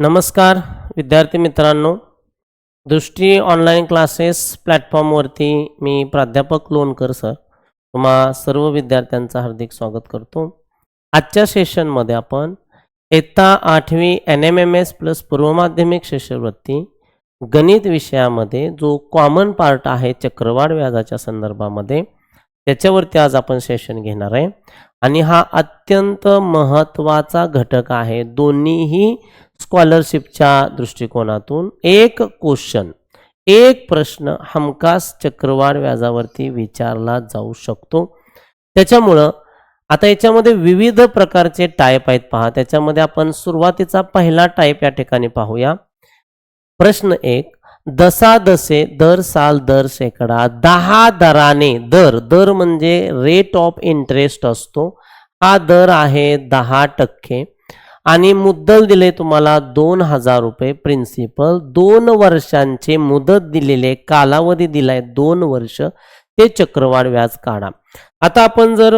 नमस्कार विद्यार्थी मित्रांनो. दृष्टी ऑनलाईन क्लासेस प्लॅटफॉर्मवरती मी प्राध्यापक लोणकर सर तुम्हा सर्व विद्यार्थ्यांचं हार्दिक स्वागत करतो. आजच्या सेशनमध्ये आपण इयत्ता आठवी N M M S plus पूर्व माध्यमिक शिष्यवृत्ती गणित विषयामध्ये जो कॉमन पार्ट आहे चक्रवाढ व्याजाच्या संदर्भामध्ये त्याच्यावरती आज आपण सेशन घेणार आहे. आणि हा अत्यंत महत्त्वाचा घटक आहे. दोन्हीही स्कॉलरशिपच्या दृष्टिकोनातून एक क्वेश्चन एक प्रश्न हमखास चक्रवाढ व्याजावरती विचारला जाऊ शकतो. त्याच्यामुळं आता याच्यामध्ये विविध प्रकारचे टाईप आहेत पहा. त्याच्यामध्ये आपण सुरुवातीचा पहिला टाईप या ठिकाणी पाहूया. प्रश्न एक दसा दसे दर साल दर शेकडा दहा दराने दर दर म्हणजे रेट ऑफ इंटरेस्ट असतो. हा दर आहे दहा टक्के. आणि मुद्दल दिले तुम्हाला दोन हजार रुपये प्रिन्सिपल दोन वर्षांचे मुदत दिलेले कालावधी दिलाय दोन वर्ष. ते चक्रवाढ व्याज काढा. आता आपण जर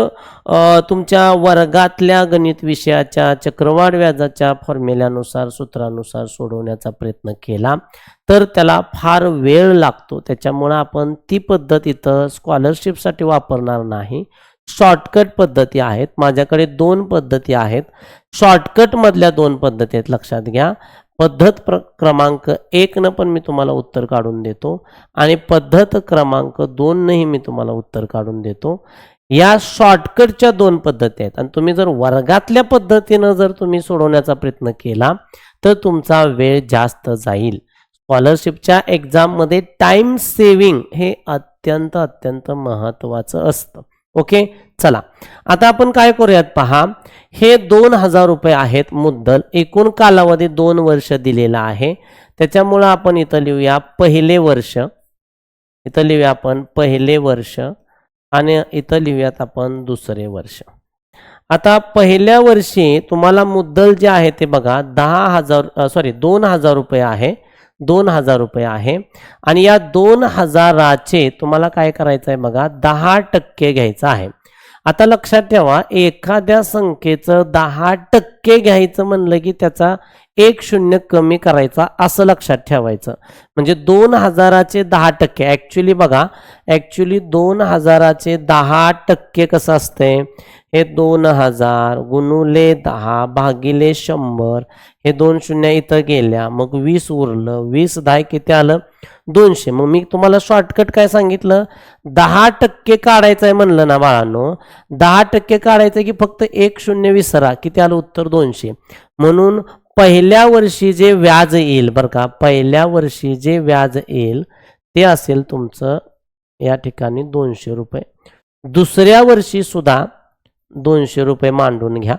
तुमच्या वर्गातल्या गणित विषयाच्या चक्रवाढ व्याजाच्या फॉर्म्युल्यानुसार सूत्रानुसार सोडवण्याचा प्रयत्न केला तर त्याला फार वेळ लागतो. त्याच्यामुळं आपण ती पद्धत इथं स्कॉलरशिपसाठी वापरणार नाही. शॉर्टकट पद्धती आहेत. माझ्याकडे दोन पद्धती आहेत. शॉर्टकटमधल्या दोन पद्धती आहेत लक्षात घ्या. पद्धत प्र क्रमांक एकनं पण मी तुम्हाला उत्तर काढून देतो आणि पद्धत क्रमांक दोननंही मी तुम्हाला उत्तर काढून देतो. या शॉर्टकटच्या दोन पद्धती आहेत. आणि तुम्ही जर वर्गातल्या पद्धतीनं जर तुम्ही सोडवण्याचा प्रयत्न केला तर तुमचा वेळ जास्त जाईल. स्कॉलरशिपच्या एक्झाममध्ये टाईम सेविंग हे अत्यंत अत्यंत महत्त्वाचं असतं. ओके? चला. आता आपण काय करूयात पहा. हे दोन हजार रुपये आहेत मुद्दल. एकूण कालावधी दोन वर्ष दिलेला आहे. त्याच्यामुळं आपण इथं लिहूया पहिले वर्ष. इथं लिहूया आपण पहिले वर्ष आणि इथं लिहूयात आपण दुसरे वर्ष. आता पहिल्या वर्षी तुम्हाला मुद्दल जे आहे ते बघा. दहा हजार सॉरी दोन हजार रुपये आहे. दोन हजार रुपये आहे. आणि या दोन हजाराचे तुम्हाला काय करायचं आहे बघा दहा टक्के घ्यायचं आहे. आता लक्षात ठेवा एखाद्या संख्येचं दहा टक्के घ्यायचं म्हणलं की त्याचा एक शून्य कमी करायचा असं लक्षात ठेवायचं. म्हणजे दोन हजाराचे दहा टक्के. ॲक्च्युली बघा ॲक्च्युली दोन हजाराचे दहा टक्के कसं असते हे दोन हजार गुणुले दहा भागिले शंभर हे दोन शून्य इथं गेल्या मग वीस उरलं वीस दहा किती आलं? दोनशे. मग मी तुम्हाला शॉर्टकट काय सांगितलं? दहा टक्के काढायचं आहे म्हणलं ना बाळांनो. दहा टक्के काढायचं की फक्त एक शून्य विसरा. किती आलं? उत्तर दोनशे. म्हणून पहिल्या वर्षी जे व्याज येईल बरं का पहिल्या वर्षी जे व्याज येईल ते असेल तुमचं या ठिकाणी दोनशे रुपये. दुसऱ्या वर्षी सुद्धा दोनशे रुपये मांडून घ्या.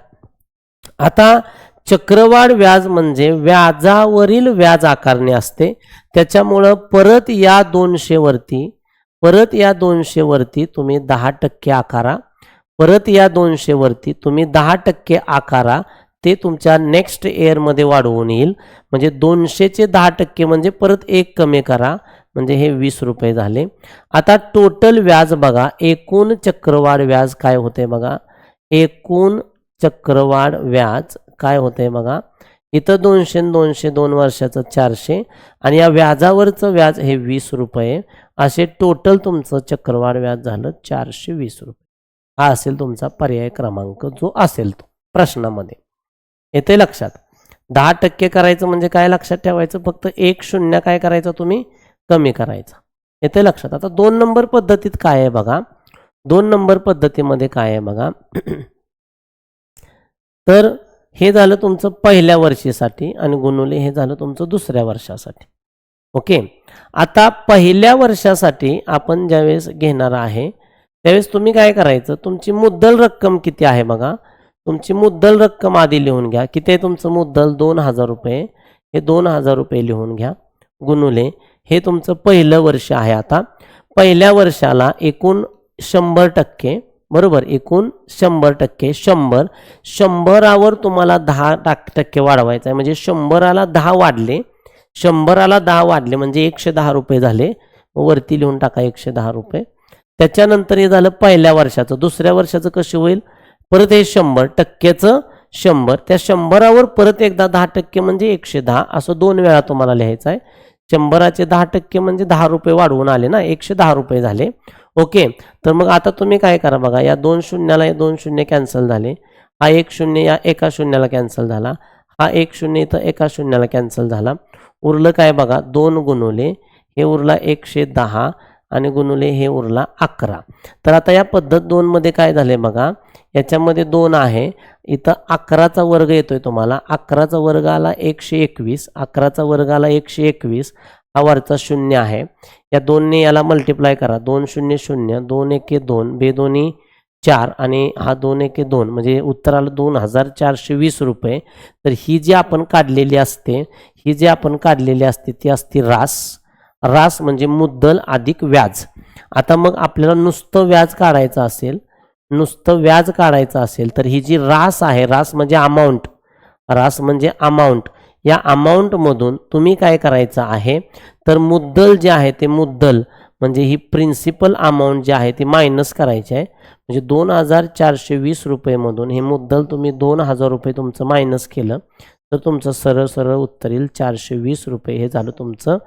आता चक्रवाढ व्याज म्हणजे व्याजावरील व्याज आकारणे असते. त्याच्यामुळं परत या दोनशेवरती परत या दोनशेवरती तुम्ही दहा टक्के आकारा. परत या दोनशेवरती तुम्ही दहा टक्के आकारा. ते तुमच्या नेक्स्ट इयरमध्ये वाढवून येईल. म्हणजे दोनशेचे दहा टक्के म्हणजे परत एक कमी करा. म्हणजे हे वीस रुपये झाले. आता टोटल व्याज बघा. एकूण चक्रवाढ व्याज काय होते बघा? एकूण चक्रवाढ व्याज काय होतंय बघा? इथं दोनशे दोनशे दोन वर्षाचं चारशे आणि या व्याजावरचं व्याज हे वीस रुपये. असे टोटल तुमचं चक्रवाढ व्याज झालं चारशे वीस रुपये. हा असेल तुमचा पर्याय क्रमांक जो असेल तो प्रश्नामध्ये. येते लक्षात. दहा टक्के करायचं म्हणजे काय लक्षात ठेवायचं? फक्त एक शून्य काय करायचं तुम्ही? कमी करायचं. येते लक्षात. आता दोन नंबर पद्धतीत काय आहे बघा? दोन नंबर पद्धतीमध्ये काय आहे बघा? तर हे झालं तुमचं पहिल्या वर्षीसाठी आणि गुणुले हे झालं तुमचं दुसऱ्या वर्षासाठी. ओके? आता पहिल्या वर्षासाठी आपण ज्यावेळेस घेणार आहे त्यावेळेस तुम्ही काय करायचं? तुमची मुद्दल रक्कम किती आहे बघा? तुमची मुद्दल रक्कम आधी लिहून घ्या. किती आहे तुमचं मुद्दल? दोन हजार रुपये. हे दोन हजार रुपये लिहून घ्या. गुणुले हे तुमचं पहिलं वर्ष आहे आता. पहिल्या वर्षाला एकूण शंभर टक्के बरोबर? एकूण शंभर टक्के शंभर. शंभरावर तुम्हाला दहा टाक टक्के वाढवायचं आहे. म्हणजे शंभराला दहा वाढले. शंभराला दहा वाढले म्हणजे एकशे दहा रुपये झाले. वरती लिहून टाका एकशे दहा रुपये. त्याच्यानंतर हे झालं पहिल्या वर्षाचं. दुसऱ्या वर्षाचं कसे होईल? परत हे शंभर टक्क्याचं शंभर. त्या शंभरावर परत एकदा दहा टक्के म्हणजे एकशे दहा. असं दोन वेळा तुम्हाला लिहायचं आहे. शंभराचे दहा टक्के म्हणजे दहा रुपये वाढवून आले ना. एकशे दहा रुपये झाले. ओके. तर मग आता तुम्ही काय करा बघा. या दोन शून्याला हे दोन शून्य कॅन्सल झाले. हा एक शून्य या एका शून्याला कॅन्सल झाला. हा एक शून्य इथं एका शून्याला कॅन्सल झाला. उरलं काय बघा? दोन गुणवले हे उरला एकशे दहा. आणि गुणुले हे उरला अकरा. तर आता या पद्धत दोनमध्ये काय झाले बघा? याच्यामध्ये दोन आहे. इथं अकराचा वर्ग येतोय तुम्हाला. अकराचा वर्ग आला एकशे एकवीस. अकराचा वर्ग आला एकशे एकवीस. हा वरचा शून्य आहे. या दोनने याला मल्टिप्लाय करा. दोन शून्य शून्य दोन एके दोन बेदोनी चार आणि हा दोन एके दोन म्हणजे उत्तर आलं दोन हजार चारशे वीस रुपये. तर ही जी आपण काढलेली असते ही जी आपण काढलेली असते ती असते रास. रास म्हणजे मुद्दल अधिक व्याज. आता मग आपल्याला नुसतं व्याज काढायचं असेल नुसतं व्याज काढायचं असेल तर ही जी रास आहे रास म्हणजे अमाऊंट रास म्हणजे अमाऊंट या अमाऊंटमधून तुम्ही काय करायचं आहे? तर मुद्दल जे आहे ते मुद्दल म्हणजे ही प्रिन्सिपल अमाऊंट जी आहे ती मायनस करायची आहे. म्हणजे दोन हजार चारशे वीस रुपयेमधून हे मुद्दल तुम्ही दोन हजार रुपये तुमचं मायनस केलं तर तुमचं सरळ सरळ उत्तर येईल चारशे वीस रुपये हे झालं तुमचं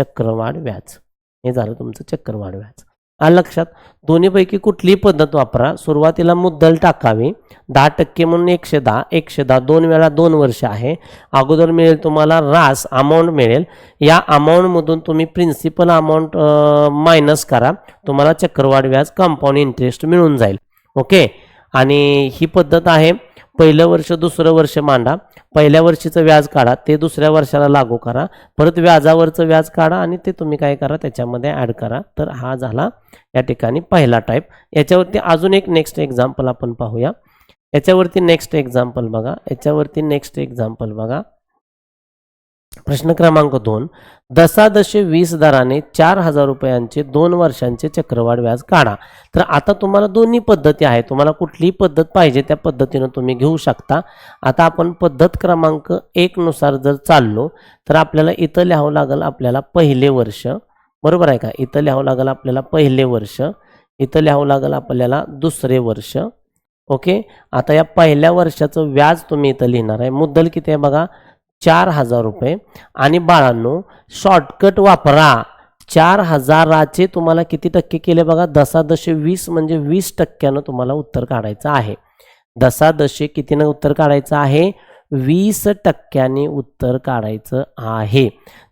चक्रवाढ व्याज. हे झालं तुमचं चक्रवाढ व्याज. आलं लक्षात दोन्हीपैकी कुठलीही पद्धत वापरा. सुरुवातीला मुद्दल टाकावी. दहा टक्के म्हणून एकशे दहा एकशे दहा दोन वेळा दोन वर्ष आहे. अगोदर मिळेल तुम्हाला रास अमाऊंट मिळेल. या अमाऊंटमधून तुम्ही प्रिन्सिपल अमाऊंट मायनस करा. तुम्हाला चक्रवाढ व्याज कंपाऊंड इंटरेस्ट मिळून जाईल. ओके आणि ही पद्धत आहे पहिलं वर्ष दुसरं वर्ष मांडा. पहिल्या वर्षीचं व्याज काढा. ते दुसऱ्या वर्षाला लागू करा. परत व्याजावरचं व्याज काढा आणि ते तुम्ही काय करा त्याच्यामध्ये ॲड करा. तर हा झाला या ठिकाणी पहिला टाईप याच्यावरती अजून एक नेक्स्ट एक्झाम्पल आपण पाहूया. याच्यावरती नेक्स्ट एक्झाम्पल बघा. याच्यावरती नेक्स्ट एक्झाम्पल बघा. प्रश्न क्रमांक दोन. दशादशे वीस दराने चार हजार रुपयांचे दोन वर्षांचे चक्रवाढ व्याज काढा. तर आता तुम्हाला दोन्ही पद्धती आहेत. तुम्हाला कुठलीही पद्धत पाहिजे त्या पद्धतीनं तुम्ही घेऊ शकता. आता आपण पद्धत क्रमांक एकनुसार जर चाललो तर आपल्याला इथं लिहावं लागेल आपल्याला पहिले वर्ष. बरोबर आहे का? इथं लिहावं लागेल आपल्याला पहिले वर्ष. इथं लिहावं लागेल आपल्याला दुसरे वर्ष. ओके? आता या पहिल्या वर्षाचं व्याज तुम्ही इथं लिहिणार आहे. मुद्दल किती आहे बघा? चार हजार रुपये. आणि बाळांनो शॉर्टकट वापरा. चार हजाराचे तुम्हाला किती टक्के केले बघा? दशादशे वीस म्हणजे वीस टक्क्यानं तुम्हाला उत्तर काढायचं आहे. दशादशे कितीनं उत्तर काढायचं आहे? वीस टक्क्याने उत्तर काढायचं आहे.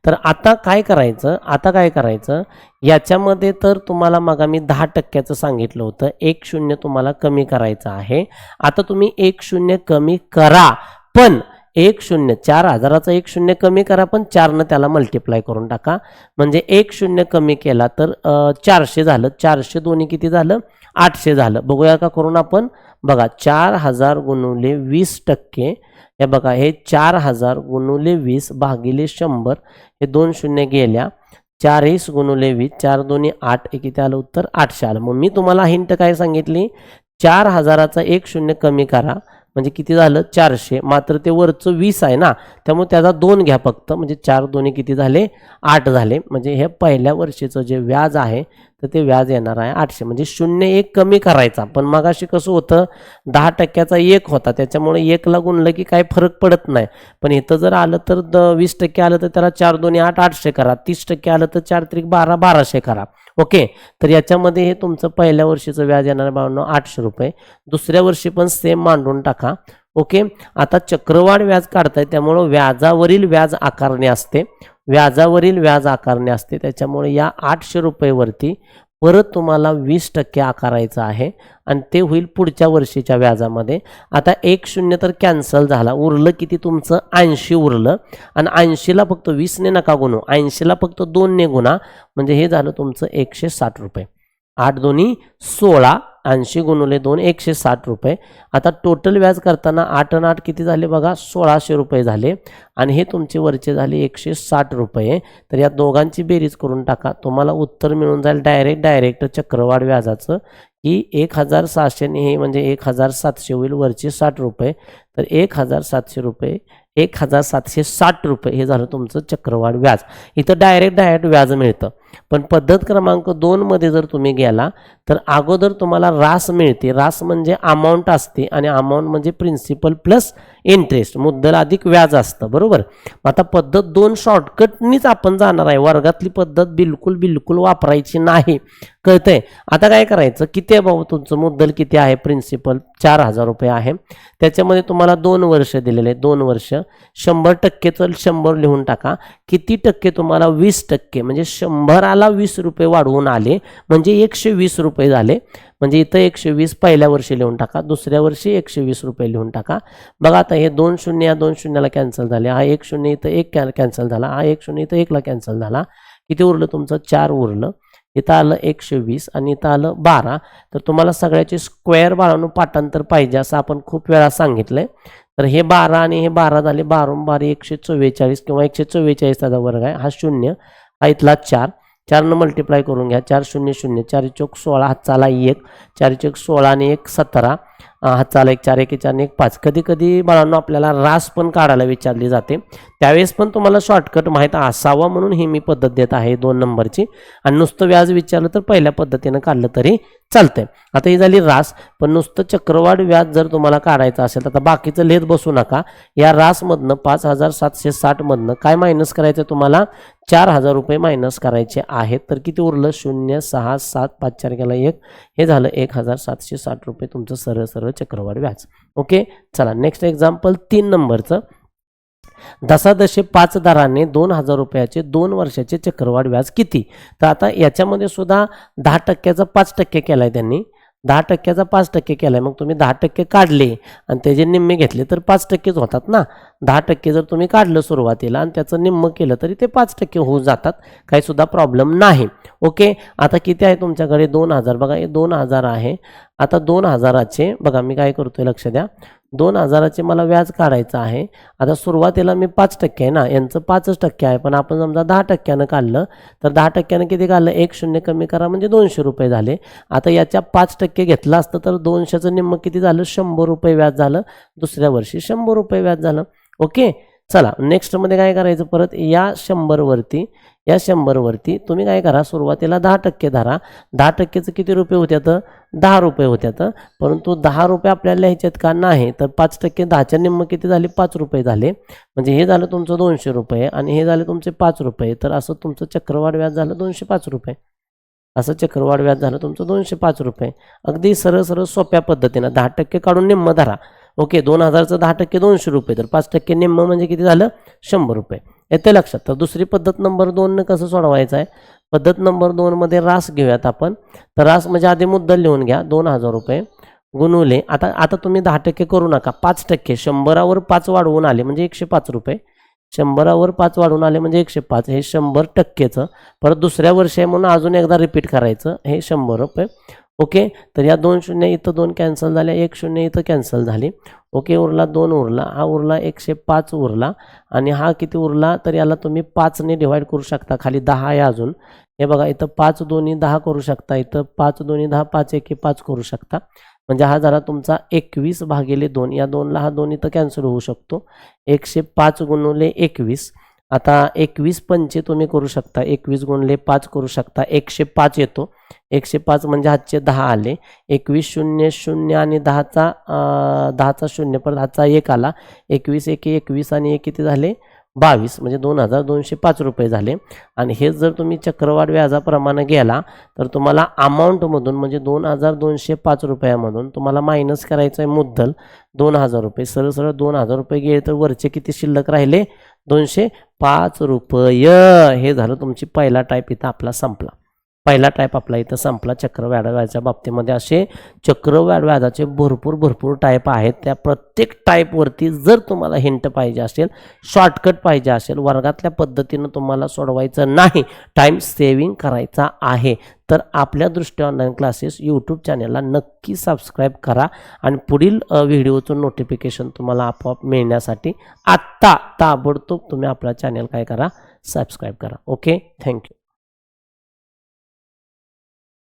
तर आता काय करायचं? आता काय करायचं? याच्यामध्ये तर तुम्हाला मग मी दहा टक्क्याचं सांगितलं होतं. एक शून्य तुम्हाला कमी करायचं आहे. आता तुम्ही एक शून्य कमी करा. पण एक शून्य. चार हजाराचा एक शून्य कमी करा पण चारनं त्याला मल्टिप्लाय करून टाका. म्हणजे एक शून्य कमी केला तर चारशे झालं. चारशे दोन्ही किती झालं? आठशे झालं. बघूया का करून आपण? बघा चार हजार गुणवले वीस टक्के. हे बघा हे चार हजार गुणवले वीस भागिले शंभर. हे दोन शून्य गेल्या. चारहीस गुणवले वीस. चार दोन्ही आठ. एक किती आलं? उत्तर आठशे आलं. मग मी तुम्हाला हिंट काय सांगितली? चार हजाराचा एक शून्य कमी करा. म्हणजे किती झालं? चारशे. मात्र ते वरचं वीस आहे ना? त्यामुळे त्याचा दोन घ्या फक्त. म्हणजे चार दोन्ही किती झाले? आठ झाले. म्हणजे हे पहिल्या वर्षीचं जे व्याज आहे तर ते व्याज येणार आहे आठशे. म्हणजे शून्य एक कमी करायचा. पण मागाशी कसं होतं? दहा टक्क्याचा एक होता. त्याच्यामुळे एकला गुणलं की काही फरक पडत नाही. पण इथं जर आलं तर द वीस टक्के आलं तर त्याला चार दोन्ही आठ आठशे करा. तीस टक्के आलं तर चार त्रिक बारा बाराशे करा. ओके तर याच्यामध्ये हे तुमचं पहिल्या वर्षीचं व्याज येणार बावन्न आठशे रुपये. दुसऱ्या वर्षी पण सेम मांडून टाका. ओके आता चक्रवाढ व्याज काढताय त्यामुळं व्याजावरील व्याज आकारणे असते. व्याजावरील व्याज आकारणे असते त्याच्यामुळे या आठशे रुपयेवरती परत तुम्हाला वीस टक्के आकारायचं आहे आणि ते होईल पुढच्या वर्षीच्या व्याजामध्ये. आता एक शून्य तर कॅन्सल झाला. उरलं किती तुमचं? ऐंशी उरलं. आणि ऐंशीला फक्त वीसने नका गुणू. ऐंशीला फक्त दोनने गुणा. म्हणजे हे झालं तुमचं एकशे साठ रुपये. आठ दोन्ही सोळा ऐंशी गुणवले दोन एकशे साठ रुपये. आता टोटल व्याज करताना आठ आणि आठ किती झाले बघा? सोळाशे रुपये झाले. आणि हे तुमचे वरचे झाले एकशे साठ रुपये. तर या दोघांची बेरीज करून टाका. तुम्हाला उत्तर मिळून जाईल डायरेक्ट डायरेक्ट चक्रवाढ व्याजाचं. की एक हजार सहाशेने हे म्हणजे एक हजार सातशे होईल वरचे साठ रुपये. तर एक हजार सातशे रुपये एक हजार सातशे साठ रुपये हे झालं तुमचं चक्रवाढ व्याज. इथं डायरेक्ट डायरेक्ट व्याज मिळतं. पण पद्धत क्रमांक दोनमध्ये जर तुम्ही गेला तर अगोदर तुम्हाला रास मिळते. रास म्हणजे अमाऊंट असते आणि अमाऊंट म्हणजे प्रिन्सिपल प्लस इंटरेस्ट मुद्दल अधिक व्याज असतं. बरोबर? आता पद्धत दोन शॉर्टकटनीच आपण जाणार आहे. वर्गातली पद्धत बिलकुल बिलकुल वापरायची नाही. कळतंय? आता काय करायचं? किती आहे भाऊ तुमचं? मुद्दल किती आहे? प्रिन्सिपल चार हजार रुपये आहे. त्याच्यामध्ये तुम्हाला दोन वर्ष दिलेले दोन वर्ष. शंभर टक्केचं शंभर लिहून टाका. किती टक्के? तुम्हाला वीस टक्के. म्हणजे शंभराला वीस रुपये वाढवून आले. म्हणजे एकशे वीस रुपये रुपये झाले. म्हणजे इथं एकशे वीस पहिल्या वर्षी लिहून टाका दुसऱ्या वर्षी एकशे वीस रुपये लिहून टाका. बघा आता हे दोन शून्य या दोन शून्याला कॅन्सल झाले. हा एक शून्य इथं एक कॅ कॅन्सल झाला. हा एक शून्य इथं एकला कॅन्सल झाला. किती उरलं तुमचं? चार उरलं. इथं आलं एकशे वीस आणि इथं आलं बारा. तर तुम्हाला सगळ्याचे स्क्वेअर बाळांनो पाठांतर पाहिजे असं आपण खूप वेळा सांगितलंय. तर हे बारा आणि हे बारा झाले. बारून बारा एकशे चव्वेचाळीस किंवा एकशे चव्वेचाळीसचा वर्ग आहे. हा शून्य. हा इथला चार. चारनं मल्टिप्लाय करून घ्या. चार शून्य शून्य चार चौक सोळा हातचाला एक. चार चौक सोळा आणि एक सतरा. हातचाला एक चार एक चार एक पाच. कधी कधी बाळांनो आपल्याला रास पण काढायला विचारली जाते. त्यावेळेस पण तुम्हाला शॉर्टकट माहीत असावा म्हणून ही मी पद्धत देत आहे दोन नंबरची. आणि नुसतं व्याज विचारलं तर पहिल्या पद्धतीनं काढलं तरी चालतंय. आता ही झाली रास. पण नुसतं चक्रवाढ व्याज जर तुम्हाला काढायचं असेल तर आता बाकीचं लेत बसू नका. या रासमधनं पाच हजार सातशे साठमधनं काय मायनस करायचं तुम्हाला? चार हजार रुपये मायनस करायचे आहेत. तर किती उरलं? शून्य सहा सात पाच चार गेला एक. हे झालं एक हजार सातशे साठ रुपये तुमचं सरळ सरळ चक्रवाढ व्याज. ओके चला नेक्स्ट एक्झाम्पल तीन नंबरचं दशादशे पाच दराने दोन हजार रुपयाचे दोन वर्षाचे चक्रवाढ व्याज किती? तर आता याच्यामध्ये सुद्धा दहा टक्क्याचा पाच टक्के केला आहे त्यांनी. दहा टक्क्याचा पाच टक्के केला आहे मग तुम्ही दहा टक्के काढले आणि त्याचे निम्मे घेतले तर पाच टक्केच होतात ना. दहा टक्के जर तुम्ही काढलं सुरुवातीला आणि त्याचं निम्म केलं तरी ते पाच टक्के होऊन जातात काहीसुद्धा प्रॉब्लेम नाही. ओके? आता किती आहे तुमच्याकडे? दोन हजार. बघा हे दोन हजार आहे. आता दोन हजाराचे बघा मी काय करतोय लक्ष द्या. दोन हजाराचे मला व्याज काढायचं आहे. आता सुरुवातीला मी पाच टक्के आहे ना यांचं पाचच टक्के आहे. पण आपण समजा दहा टक्क्यानं काढलं तर दहा टक्क्यानं किती काढलं? एक शून्य कमी करा म्हणजे दोनशे रुपये झाले. आता याच्या पाच टक्के घेतलं असतं तर दोनशेचं निम्म किती झालं? शंभर रुपये व्याज झालं. दुसऱ्या वर्षी शंभर रुपये व्याज झालं. ओके? चला नेक्स्टमध्ये काय करायचं परत? या शंभरवरती या शंभरवरती तुम्ही काय करा सुरुवातीला दहा टक्के धरा. दहा टक्केचं किती रुपये होत्यात? दहा रुपये होत्यात. परंतु दहा रुपये आपल्याला ह्याच्यात का? नाही. तर पाच टक्के दहाच्या निम्म किती झाले? पाच रुपये झाले. म्हणजे हे झालं तुमचं दोनशे रुपये आणि हे झाले तुमचे पाच रुपये. तर असं तुमचं चक्रवाढ व्याज झालं दोनशे पाच रुपये. असं चक्रवाढ व्याज झालं तुमचं दोनशे पाच रुपये. अगदी सरळ सरळ सोप्या पद्धतीनं दहा टक्के काढून निम्म धरा. ओके दोन हजारचं दहा टक्के दोनशे रुपये. तर पाच टक्के निम्म म्हणजे किती झालं? शंभर रुपये. येते लक्षात. तर दुसरी पद्धत नंबर दोननं कसं सोडवायचं आहे? पद्धत नंबर दोनमध्ये रास घेऊयात आपण. तर रास म्हणजे आधी मुद्दल लिहून घ्या. दोन हजार रुपये गुणवले आता आता तुम्ही दहा टक्के करू नका. पाच टक्के. शंभरावर पाच वाढवून आले म्हणजे एकशे पाच रुपये. शंभरावर पाच वाढवून आले म्हणजे एकशे पाच. हे शंभर टक्केचं. परत दुसऱ्या वर्षी आहे म्हणून अजून एकदा रिपीट करायचं. हे शंभर रुपये. ओके? तर या दोन शून्य इथं दोन कॅन्सल झाल्या एक शून्य इथं कॅन्सल झाली. ओके उरला दोन उरला हा उरला एकशे पाच उरला आणि हा किती उरला? तर याला तुम्ही पाचने डिवाईड करू शकता खाली दहा आहे अजून. हे बघा इथं पाच दोन्ही दहा करू शकता इथं पाच दोन्ही दहा पाच एके पाच करू शकता. म्हणजे हा झाला तुमचा एकवीस भागिले दोन या दोनला हा दोन इथं कॅन्सल होऊ शकतो. एकशे पाच गुणवले एकवीस. आता एकवीस पंचे तुम्ही करू शकता. एकवीस गुणले पाच करू शकता. एकशे पाच येतो. एकशे पाच म्हणजे हातचे दहा आले. एकवीस शून्य शून्य आणि दहाचा दहाचा शून्य. परत हातचा एक आला. एकवीस एक एकवीस आणि एक किती झाले? बावीस. म्हणजे दोन हजार दोनशे पाच रुपये झाले. आणि हेच जर तुम्ही चक्रवाढ व्याजाप्रमाणे गेला तर तुम्हाला अमाऊंटमधून म्हणजे दोन हजार दोनशे पाच रुपयामधून तुम्हाला मायनस करायचं आहे मुद्दल दोन हजार रुपये. सरळ सरळ दोन हजार रुपये गेले तर वरचे किती शिल्लक राहिले? दोनशे पाच रुपये. हे झालं तुमची पहिला टाईप इथं आपला संपला. पहिला टाईप आपला इथं संपला. चक्रवाढ व्याजाच्या बाबतीमध्ये असे चक्रवाढ व्याजाचे भरपूर भरपूर टाईप आहेत. त्या प्रत्येक टाईपवरती जर तुम्हाला हिंट पाहिजे असेल शॉर्टकट पाहिजे असेल वर्गातल्या पद्धतीनं तुम्हाला सोडवायचं नाही. टाईम सेविंग करायचा आहे. तर आपल्या दृष्टी ऑनलाईन क्लासेस यूट्यूब चॅनलला नक्की सबस्क्राईब करा आणि पुढील व्हिडिओचं नोटिफिकेशन तुम्हाला आपोआप मिळण्यासाठी आत्ता ताबडतोब तुम्ही आपला चॅनल काय करा सबस्क्राईब करा. Okay thank you